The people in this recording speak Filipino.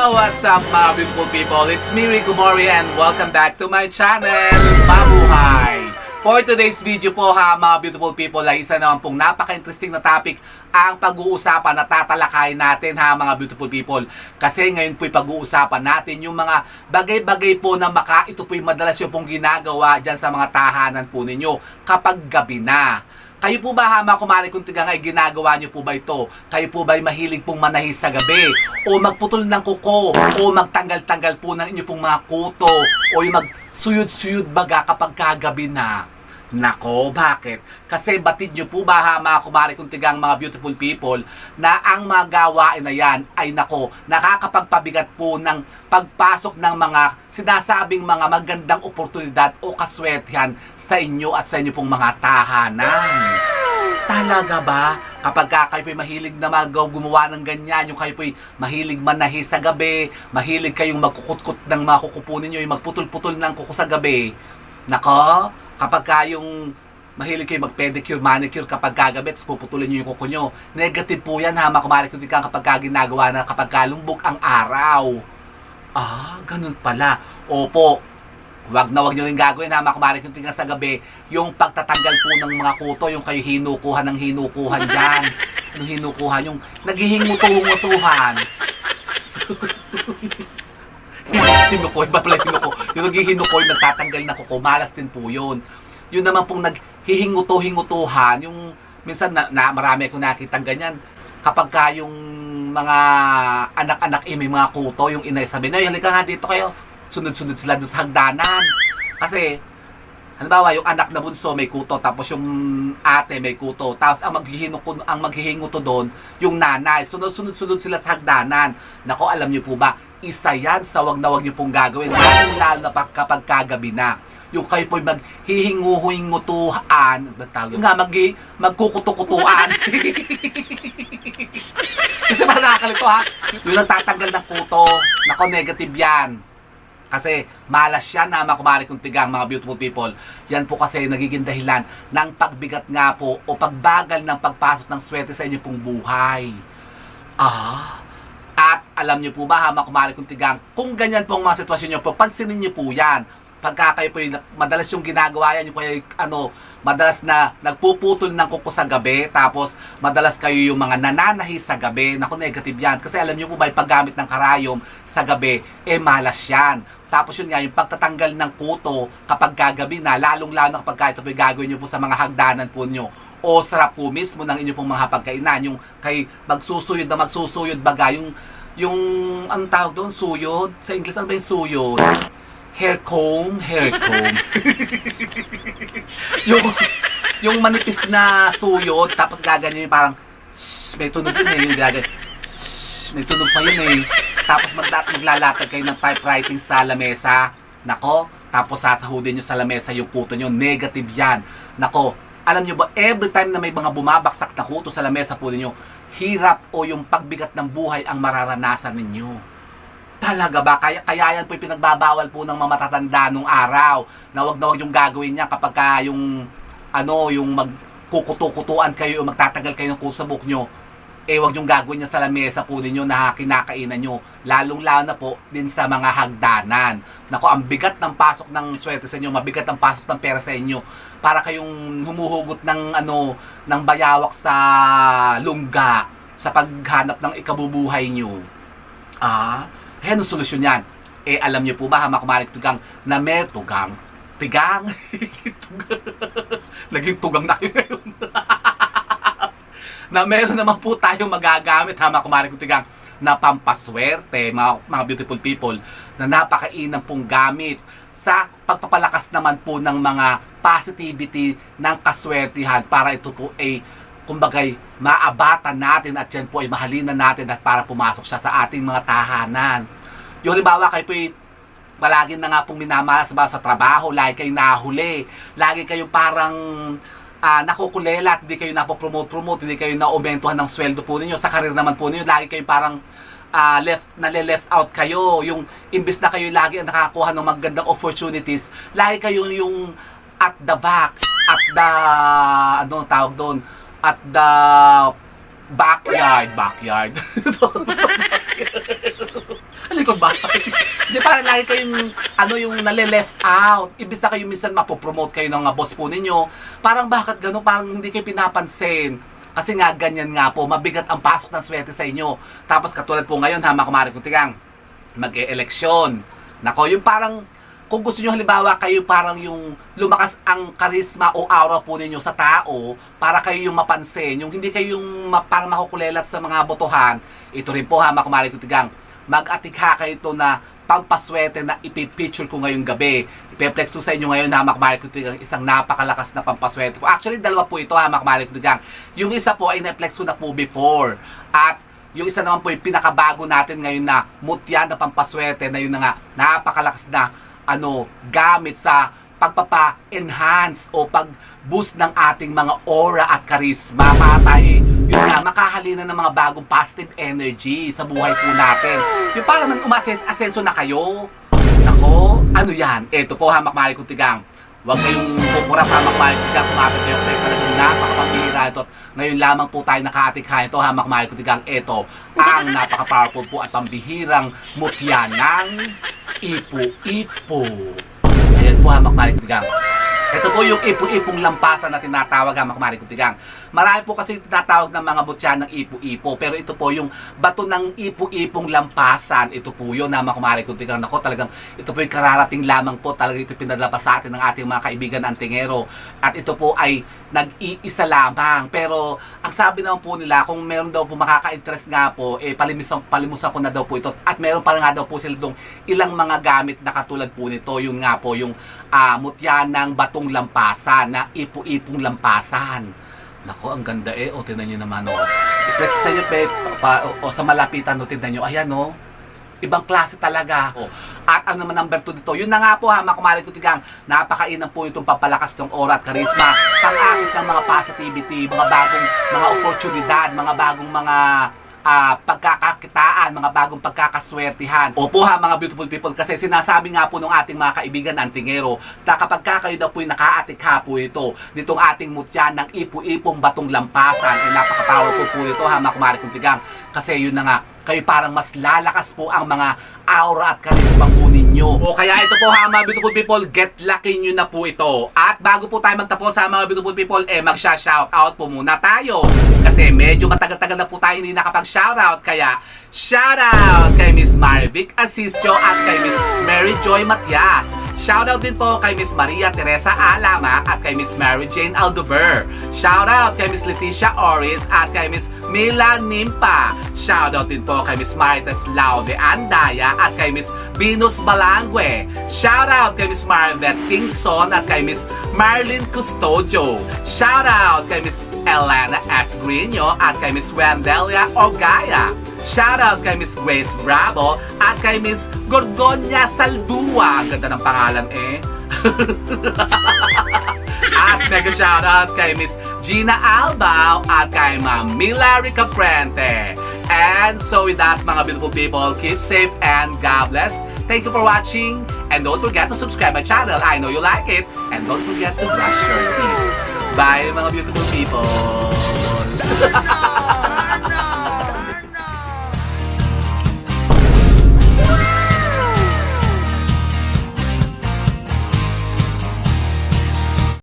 Hello, what's up mga beautiful people? It's me, Rico Mori, and welcome back to my channel, Mabuhay! For today's video po ha, mga beautiful people, ay isa naman pong napaka-interesting na topic ang pag-uusapan na tatalakayin natin ha, mga beautiful people. Kasi ngayon po'y pag-uusapan natin yung mga bagay-bagay po na maka, ito po'y madalas yung pong ginagawa dyan sa mga tahanan po ninyo kapag gabi na. Kayo po ba hama kumari kung tigang ay ginagawa niyo po ba ito? Kayo po ba ay mahilig pong manahis sa gabi? O magputol ng kuko? O magtanggal-tanggal po ng inyo pong mga kuto? O yung magsuyod-suyod baga kapag kagabi na? Nako, bakit? Kasi batid nyo po ba ha, mga kumari kung tigang mga beautiful people na ang mga gawain na yan ay nako, nakakapagpabigat po ng pagpasok ng mga sinasabing mga magandang oportunidad o kaswertihan sa inyo at sa inyo pong mga tahanan. Talaga ba? Kapag ka kayo po'y mahilig na mag gumawa ng ganyan, yung kayo po'y mahilig manahi sa gabi, mahilig kayong magkukutkot ng mga kuko ninyo, yung magputol-putol ng kuko sa gabi. Nako, kapag ka yung mahilig kayo mag-pedicure, manicure kapag tapos puputulin nyo yung kuko nyo. Negative po yan ha, di ka kapag ka ginagawa na kapag kalumbog ang araw. Ah, ganun pala. Opo, Wag na wag nyo rin gagawin ha, kung tingnan sa gabi, yung pagtatanggal po ng mga kuto, yung kayo hinukuhan ng hinukuhan dyan. Yung hinukuhan, yung naghihinguto-ngutuhan. hinukoy, ba pala hinuko? Yung naghihinukoy, nagtatanggal ng kuko, malas din po yun. Yun naman pong naghihinguto-hingutuhan, yung minsan na, na marami akong nakitang ganyan, kapag ka yung mga anak-anak eh, may mga kuto, yung inay sabi, na, halika nga dito kayo, sunod-sunod sila doon sa hagdanan. Kasi, halimbawa, yung anak na bunso may kuto, tapos yung ate may kuto, tapos ang maghihinuko, ang maghihinguto doon, yung nanay. Sunod-sunod sila sa hagdanan. Nako, alam niyo po ba, isa yan sa wag na wag niyo pong gagawin, lalo lalo na pa- kapag kagabi na. Yung kayo po'y maghihinguhingutuhan, nagtawag nga, mag, magkukutukutuan. Kasi parang nakakalito ha. Yung nagtatanggal ng kuto, nako negative yan. Kasi malas yan na makumari kong tigang mga beautiful people. Yan po kasi nagiging dahilan ng pagbigat nga po o pagbagal ng pagpasok ng swerte sa inyo pong buhay. Ah, alam niyo po ba ha mga kumari kong tigang, kung ganyan po ang mga sitwasyon niyo po, pansinin niyo po yan. Pagka kayo po yung, madalas yung ginagawa yan, yung kayo, ano, madalas na nagpuputol ng kuko sa gabi, tapos madalas kayo yung mga nananahi sa gabi, naku negative yan. Kasi alam niyo po ba, yung paggamit ng karayom sa gabi, eh malas yan. Tapos yun nga, yung pagtatanggal ng kuto kapag gagabi na, lalong-lalo kapag ito po gagawin nyo po sa mga hagdanan po nyo o sarap po mismo ng inyong pong mga hapagkainan, yung kay magsusuyod na magsusuyod baga, yung, yung, ang tawag doon, suyod, sa English, ano ba yung suyod? Hair comb, hair comb. yung, yung manipis na suyod, tapos gaganyan yung parang, shh, may tunog yun eh, yung gaganyan, shh, may tunog pa yun eh. Tapos magla- maglalatag kayo ng typewriting sa lamesa. Nako, tapos sasahudin nyo sa lamesa yung kuto nyo. Negative yan. Nako, alam nyo ba, every time na may mga bumabaksak na kuto sa lamesa po ninyo, hirap o yung pagbigat ng buhay ang mararanasan ninyo. Talaga ba? Kaya, kaya yan po pinagbabawal po ng mga matatanda nung araw. Na wag na wag yung gagawin niya kapag ka yung ano, yung magkukuto-kutuan kayo o magtatagal kayo ng kusabok nyo eh wag yung gagawin niya sa lamesa po ninyo na kinakainan nyo. Lalong-lalo na po din sa mga hagdanan. Nako, ang bigat ng pasok ng swerte sa inyo, mabigat ang pasok ng pera sa inyo. Para kayong humuhugot ng ano, ng bayawak sa lungga sa paghanap ng ikabubuhay nyo. Ah, eh, anong solusyon yan? Eh, alam niyo po ba, hamakumarik tugang, na may tugang. Tigang. Tugang. Naging tugang na kayo ngayon. na meron naman po tayong magagamit, hamakumarik tigang, na pampaswerte, mga, mga beautiful people, na napakainam pong gamit sa pagpapalakas naman po ng mga positivity ng kaswertihan para ito po ay kumbagay maabatan natin at yan po ay mahalinan natin at para pumasok siya sa ating mga tahanan. Yung halimbawa kayo po ay palagi na nga pong minamalas ba sa trabaho, lagi kayo nahuli, lagi kayo parang ah, nakukulela at hindi kayo napopromote-promote, hindi kayo naumentuhan ng sweldo po ninyo. Sa karir naman po ninyo, lagi kayo parang ah, left, nale-left out kayo. Yung imbis na kayo lagi ang nakakuha ng magandang opportunities, lagi kayo yung at the back, at the, ano tawag doon, at the backyard, backyard. likod ba? Hindi parang lagi kayong ano yung nale-left out. Ibig na kayo minsan mapopromote kayo ng boss po ninyo. Parang bakit gano'n? Parang hindi kayo pinapansin. Kasi nga, ganyan nga po, mabigat ang pasok ng swerte sa inyo. Tapos katulad po ngayon, ha, mga kumari kutigang, mag-e-eleksyon. Nako, yung parang, kung gusto nyo halimbawa kayo parang yung lumakas ang karisma o aura po ninyo sa tao para kayo yung mapansin, yung hindi kayo yung ma- parang makukulelat sa mga botohan, ito rin po ha, mga kumari kutigang, mag-atikha kayo ito na pampaswerte na ipipicture ko ngayong gabi. Ipeplex ko sa inyo ngayon na makmalik kutigang isang napakalakas na pampaswerte po. Actually, dalawa po ito ha, makmalik kutigang. Yung isa po ay na-flex ko na po before. At yung isa naman po yung pinakabago natin ngayon na mutya na pampaswerte na yun na nga napakalakas na ano gamit sa pagpapa-enhance o pag-boost ng ating mga aura at charisma para tayo yun nga makahalina ng mga bagong positive energy sa buhay po natin. Yung para man umases asenso na kayo. Nako, ano yan? Eto po hamak mali kong tigang. Huwag kayong kukurap hamak mali kong tigang. Kumapit kayo kasi talagang napakapambihira ito. Ngayon lamang po tayo nakaatikha ito hamak mali kong tigang. Ito ang napaka-powerful po at pambihirang mutya ng ipo-ipo. Ayan po hamak mali kong tigang. Ito po yung ipo-ipong lampasan na tinatawag ang makmari kutigang. Marami po kasi tinatawag ng mga butya ng ipo-ipo. Pero ito po yung bato ng ipo-ipong lampasan. Ito po yun na makmari kutigang. Nako talagang ito po yung kararating lamang po. Talagang ito pinadalabas sa atin ng ating mga kaibigan antingero. At ito po ay nag-iisa lamang. Pero ang sabi naman po nila, kung meron daw po makaka-interest nga po, eh palimusan, palimusan ko na daw po ito. At meron pa nga daw po sila dong ilang mga gamit na katulad po nito. Yun nga po, yung ah, mutya ng batong lampasan na ipo-ipong lampasan. Nako, ang ganda eh. O, tinan nyo naman, o. I-flex sa inyo, pe, pa, o, o, sa malapitan, o, tinan nyo. Ayan, o. Ibang klase talaga. O. At ano naman number 2 dito? Yun na nga po ha, mga kumarin ko tigang, napakainam po itong papalakas ng aura at karisma. Pang-akit ng mga positivity, mga bagong mga oportunidad, mga bagong mga ah, pagkakakitaan, mga bagong pagkakaswertihan. Opo ha mga beautiful people kasi sinasabi nga po ng ating mga kaibigan antingero na kapag ka kayo daw po nakaatikha po ito nitong ating mutya ng ipo-ipong batong lampasan ay napaka-powerful po ito ha mga kumari kong tigang kasi yun na nga kayo parang mas lalakas po ang mga aura at karisma po ninyo. O kaya ito po ha mga beautiful people, get lucky nyo na po ito. At bago po tayo magtapos sa mga beautiful people, eh magsha-shout out po muna tayo. Kasi medyo matagal-tagal na po tayo hindi nakapag-shoutout. Kaya shoutout kay Miss Marvic Asistio at kay Miss Mary Joy Matias. Shoutout din po kay Miss Maria Teresa Alama at kay Miss Mary Jane Aldover. Shoutout kay Miss Leticia Oris at kay Miss Mila Nimpa. Shoutout din po kay Miss Marites Laude Andaya at kay Miss Venus Balangwe. Shoutout kay Miss Marvet Kingson at kay Miss Marlene Custodio. Shoutout kay Miss Elena S. Grino at kay Miss Wendelia Orgaya. Shoutout kay Miss Grace Bravo at kay Miss Gorgonia Saldua. Ang ganda ng pangalan eh. at mega shoutout kay Miss Gina Albao at kay Ma'am Mila Ricaprente. And so with that, mga beautiful people, keep safe and God bless. Thank you for watching. And don't forget to subscribe my channel. I know you like it. And don't forget to brush your teeth. Bye, mga beautiful people.